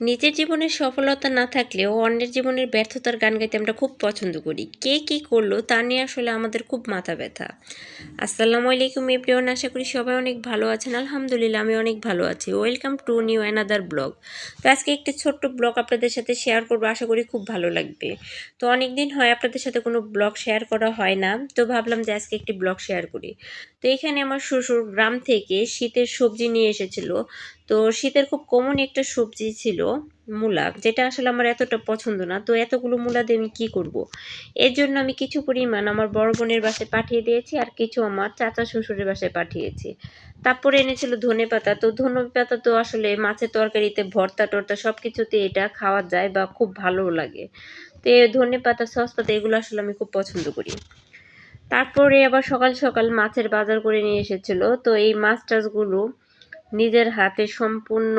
নিজের জীবনের সফলতা না থাকলেও অন্যের জীবনের ব্যর্থতার গান গাইতে আমরা খুব পছন্দ করি। কে কী করল তা নিয়ে আসলে আমাদের খুব মাথা ব্যথা। আসসালামু আলাইকুম এভরিওয়ান, আশা করি সবাই অনেক ভালো আছেন। আলহামদুলিল্লাহ, আমি অনেক ভালো আছি। Welcome to new another blog তো আজকে একটি ছোট্ট ব্লগ আপনাদের সাথে শেয়ার করব, আশা করি খুব ভালো লাগবে। তো অনেক দিন হয় আপনাদের সাথে কোনো ব্লগ শেয়ার করা হয় না, তো ভাবলাম যে আজকে একটি ব্লগ শেয়ার করি। তো এখানে আমার শ্বশুর গ্রাম থেকে শীতের সবজি নিয়ে এসেছিল। তো শীতের খুব কমন একটা সবজি ছিল মূলা, যেটা আসলে আমার এতটা পছন্দ না। তো এতগুলো মূলা দিয়ে আমি কী করব। এর জন্য আমি কিছু পরিমাণ আমার বড় বোনের বাসায় পাঠিয়ে দিয়েছি আর কিছু আমার চাচা শ্বশুরের বাসায় পাঠিয়েছি। তারপরে এনেছিল ধনে পাতা। তো ধনে পাতা তো আসলে মাছের তরকারিতে ভর্তা টর্তা সব কিছুতে এটা খাওয়া যায় বা খুব ভালোও লাগে। তো এই ধনে পাতা সস পাতা এগুলো আসলে আমি খুব পছন্দ করি। তারপরে আবার সকাল সকাল মাছের বাজার করে নিয়ে এসেছিল। তো এই মাছ টাছগুলো নিজের হাতে সম্পূর্ণ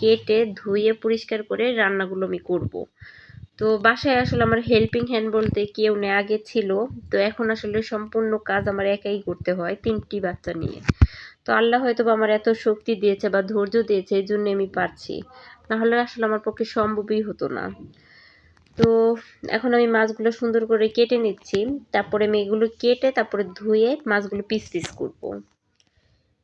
কেটে ধুয়ে পরিষ্কার করে রান্নাগুলো আমি করব। তো বাসায় আসলে আমার হেল্পিং হ্যান্ড বলতে কেউ নেই আগে ছিল। তো এখন আসলে সম্পূর্ণ কাজ আমার একাই করতে হয়, তিনটি বাচ্চা নিয়ে। তো আল্লাহ হয়তো আমার এত শক্তি দিয়েছে বা ধৈর্য দিয়েছে, এই জন্য আমি পারছি। নাহলে আসলে আমার পক্ষে সম্ভবই হতো না। তো এখন আমি মাছগুলো সুন্দর করে কেটে নিচ্ছি। তারপরে আমি এগুলো কেটে তারপরে ধুয়ে মাছগুলো পিস পিস করব।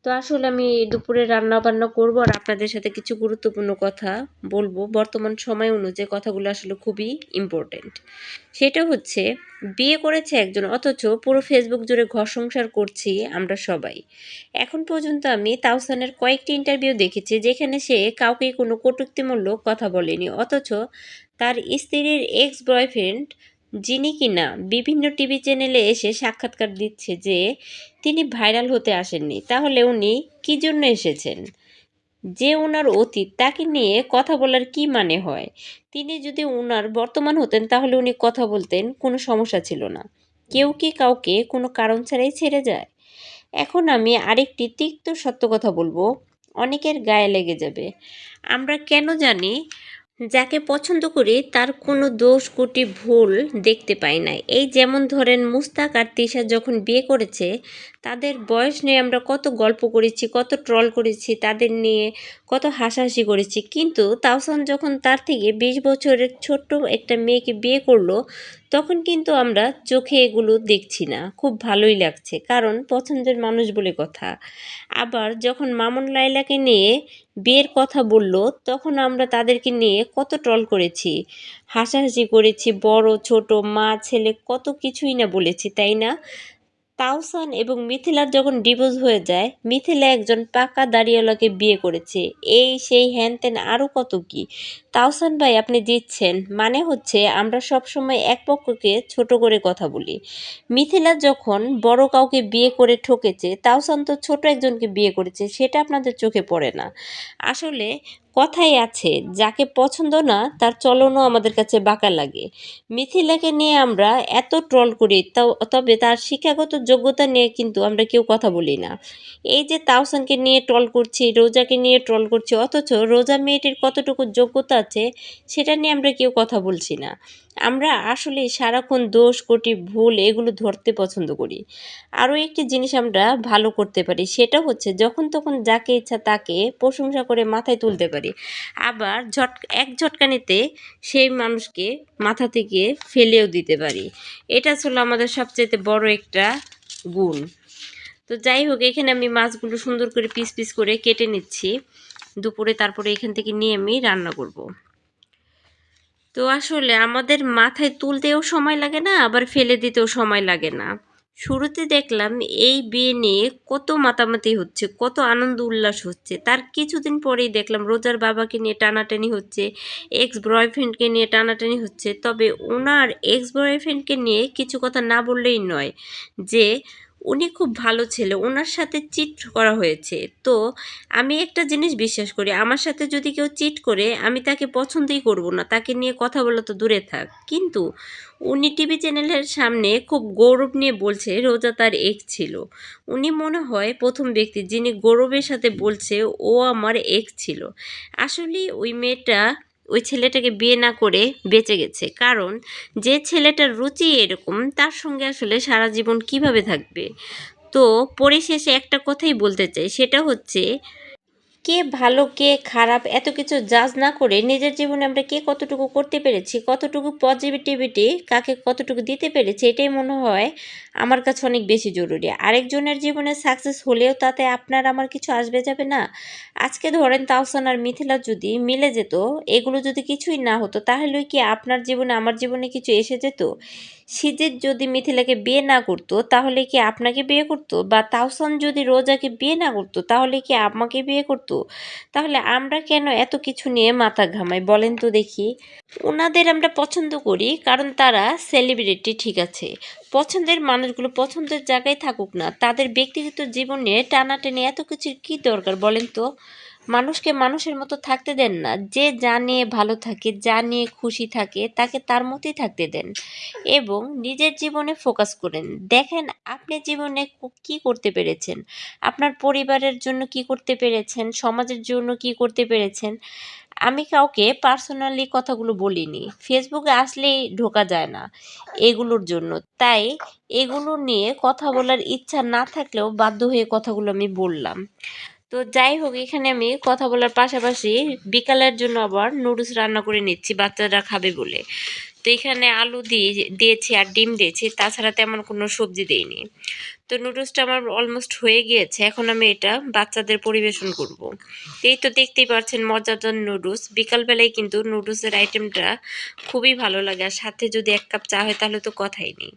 তো আসলে আমি দুপুরে রান্না বান্না করব আর আপনাদের সাথে কিছু গুরুত্বপূর্ণ কথা বলব। বর্তমান সময় অনুযায়ী কথাগুলো আসলে খুবই ইম্পর্টেন্ট সেটা হচ্ছে, বিয়ে করেছে একজন, অথচ পুরো ফেসবুক জুড়ে ঘর সংসার করছি আমরা সবাই। এখন পর্যন্ত আমি তাওসানের কয়েকটি ইন্টারভিউ দেখেছি, যেখানে সে কাউকে কোনো কটুক্তিমূলক কথা বলেনি, অথচ তার স্ত্রীর এক্স বয়ফ্রেন্ড যিনি কিনা বিভিন্ন টিভি চ্যানেলে এসে সাক্ষাৎকার দিচ্ছে যে তিনি ভাইরাল হতে আসেননি, তাহলে উনি কী জন্য এসেছেন? যে ওনার অতীত, তাকে নিয়ে কথা বলার কি মানে হয়? তিনি যদি ওনার বর্তমান হতেন, তাহলে উনি কথা বলতেন, কোনো সমস্যা ছিল না। কেউ কি কাউকে কোনো কারণ ছাড়াই ছেড়ে যায়? এখন আমি আরেকটি তিক্ত সত্য কথা বলব। অনেকের গায়ে লেগে যাবে। আমরা কেন জানি যাকে পছন্দ করি তার কোনো দোষ, কুটি, ভুল দেখতে পাই না এই যেমন ধরেন মুস্তাক আর তিশা যখন বিয়ে করেছে, তাদের বয়স নিয়ে আমরা কত গল্প করেছি, কত ট্রল করেছি, তাদের নিয়ে কত হাসাহাসি করেছি। কিন্তু তাওসান যখন তার থেকে বিশ বছরের ছোট্ট একটা মেয়েকে বিয়ে করল, তখন কিন্তু আমরা চোখে এগুলো দেখছি না। খুব ভালোই লাগছে, কারণ পছন্দের মানুষ বলে কথা। আবার যখন মামুন লাইলাকে নিয়ে বিয়ের কথা বলল, তখন আমরা তাদেরকে নিয়ে কত ট্রল করেছি, হাসাহাসি করেছি, বড়, ছোট, মা, ছেলে, কত কিছুই না বলেছি, তাই না? তাওসান এবং মিথিলার যখন ডিভোর্স হয়ে যায়, মিথিলা একজন পাকা দাঁড়িয়ালাকে বিয়ে করেছে। এই সেই হ্যান ত্যান আরও কত কি? তাওসান ভাই আপনি দিচ্ছেন মানে হচ্ছে আমরা সব সময় এক পক্ষকে ছোট করে কথা বলি। মিথিলা যখন বড় কাউকে বিয়ে করে ঠকেছে, তাওসান তো ছোট একজনকে বিয়ে করেছে, সেটা আপনাদের চোখে পড়ে না। আসলে কথাই আছে, যাকে পছন্দ না, তার চলনও আমাদের কাছে বাঁকা লাগে। মিথিলাকে নিয়ে আমরা এত ট্রল করি তবে তার শিক্ষাগত যোগ্যতা নিয়ে কিন্তু আমরা কেউ কথা বলি না। এই যে তাওসানকে নিয়ে ট্রল করছি, রোজাকে নিয়ে ট্রল করছি, অথচ রোজা মেয়েটির কতটুকু যোগ্যতা আছে সেটা নিয়ে আমরা কেউ কথা বলছি না। আমরা আসলে সারাক্ষণ দোষ, কোটি, ভুল এগুলো ধরতে পছন্দ করি। আরও একটি জিনিস আমরা ভালো করতে পারি, সেটা হচ্ছে যখন তখন যাকে ইচ্ছা তাকে প্রশংসা করে মাথায় তুলতে পারি। আবার ঝট, এক ঝটকানিতে সেই মানুষকে মাথা থেকে ফেলেও দিতে পারি। এটা ছিল আমাদের সবচেয়ে বড় একটা গুণ। তো যাই হোক, এখানে আমি মাছগুলো সুন্দর করে পিস পিস করে কেটে নিচ্ছি। দুপুরে তারপরে এখান থেকে নিয়ে আমি রান্না করব। তো আসলে আমাদের মাথায় তুলতেও সময় লাগে না, আবার ফেলে দিতেও সময় লাগে না। শুরুতে দেখলাম এই বিয়ে নিয়ে কত মাতামাতি হচ্ছে, কত আনন্দ উল্লাস হচ্ছে। তার কিছুদিন পরেই দেখলাম রোজার বাবাকে নিয়ে টানাটানি হচ্ছে এক্স বয়ফ্রেন্ডকে নিয়ে টানাটানি হচ্ছে। তবে ওনার এক্স বয়ফ্রেন্ডকে নিয়ে কিছু কথা না বললেই নয় যে উনি খুব ভালো ছেলে ওনার সাথে চিট করা হয়েছে। তো আমি একটা জিনিস বিশ্বাস করি, আমার সাথে যদি কেউ চিট করে, আমি তাকে পছন্দই করব না। তাকে নিয়ে কথা বলা তো দূরে থাক। কিন্তু উনি টিভি চ্যানেলের সামনে খুব গৌরব নিয়ে বলছে, রোজা তার এক ছিল। উনি মনে হয় প্রথম ব্যক্তি যিনি গৌরবের সাথে বলছে, ও আমার এক ছিল। আসলে ওই মেয়েটা ওই ছেলেটাকে বিয়ে না করে বেঁচে গেছে। কারণ যে ছেলেটার রুচি এরকম, তার সঙ্গে আসলে সারা জীবন কীভাবে থাকবে? তো পরিশেষে একটা কথাই বলতে চাই, সেটা হচ্ছে কে ভালো, কে খারাপ এত কিছু জাজ না করে নিজের জীবনে আমরা কে কতটুকু করতে পেরেছি, কতটুকু পজিটিভিটি কাকে কতটুকু দিতে পেরেছি, এটাই মনে হয় আমার কাছে অনেক বেশি জরুরি। আরেকজনের জীবনে সাকসেস হলেও তাতে আপনার আমার কিছু আসবে যাবে না। আজকে ধরেন তাওসান আর মিথিলা যদি মিলে যেত, এগুলো যদি কিছুই না হতো তাহলে কি আপনার জীবনে, আমার জীবনে কিছু এসে যেত? সিজিত যদি মিথিলাকে বিয়ে না করতো, তাহলে কি আপনাকে বিয়ে করতো? বা তাওসান যদি রোজাকে বিয়ে না করতো, তাহলে কি আমাকে বিয়ে করতো? তাহলে আমরা কেন এত কিছু নিয়ে মাথা ঘামাই? বলেন তো দেখি। ওনাদের আমরা পছন্দ করি, কারণ তারা সেলিব্রিটি, ঠিক আছে। পছন্দের মানুষগুলো পছন্দের জায়গায় থাকুক না, তাদের ব্যক্তিগত জীবনে টানাটানি এত কিছুর কী দরকার, বলেন তো? মানুষকে মানুষের মতো থাকতে দেন না। যে যা নিয়ে ভালো থাকে, যা নিয়ে খুশি থাকে, তাকে তার মতোই থাকতে দেন এবং নিজের জীবনে ফোকাস করেন। দেখেন, আপনি জীবনে কো- করতে পেরেছেন? আপনার পরিবারের জন্য কি করতে পেরেছেন? সমাজের জন্য কি করতে পেরেছেন? আমি কাউকে পার্সোনালি কথাগুলো বলিনি। ফেসবুকে আসলেই ঢোকা যায় না এগুলোর জন্য। তাই এগুলো নিয়ে কথা বলার ইচ্ছা না থাকলেও বাধ্য হয়ে কথাগুলো আমি বললাম। তো যাই হোক, এখানে আমি কথা বলার পাশাপাশি বিকালের জন্য আবার নুডলস রান্না করে নিচ্ছি, বাচ্চারা খাবে বলে। তো এখানে আলু দিয়ে দিয়েছি আর ডিম দিয়েছি, তাছাড়া তেমন কোনো সবজি দেইনি। তো নুডলসটা আমার অলমোস্ট হয়ে গিয়েছে, এখন আমি এটা বাচ্চাদের পরিবেশন করব। এই তো দেখতেই পাচ্ছেন মজাদার নুডলস, বিকালবেলায় কিন্তু নুডলসের আইটেমটা খুবই ভালো লাগে, আর সাথে যদি এক কাপ চা হয় তাহলে তো কথাই নেই।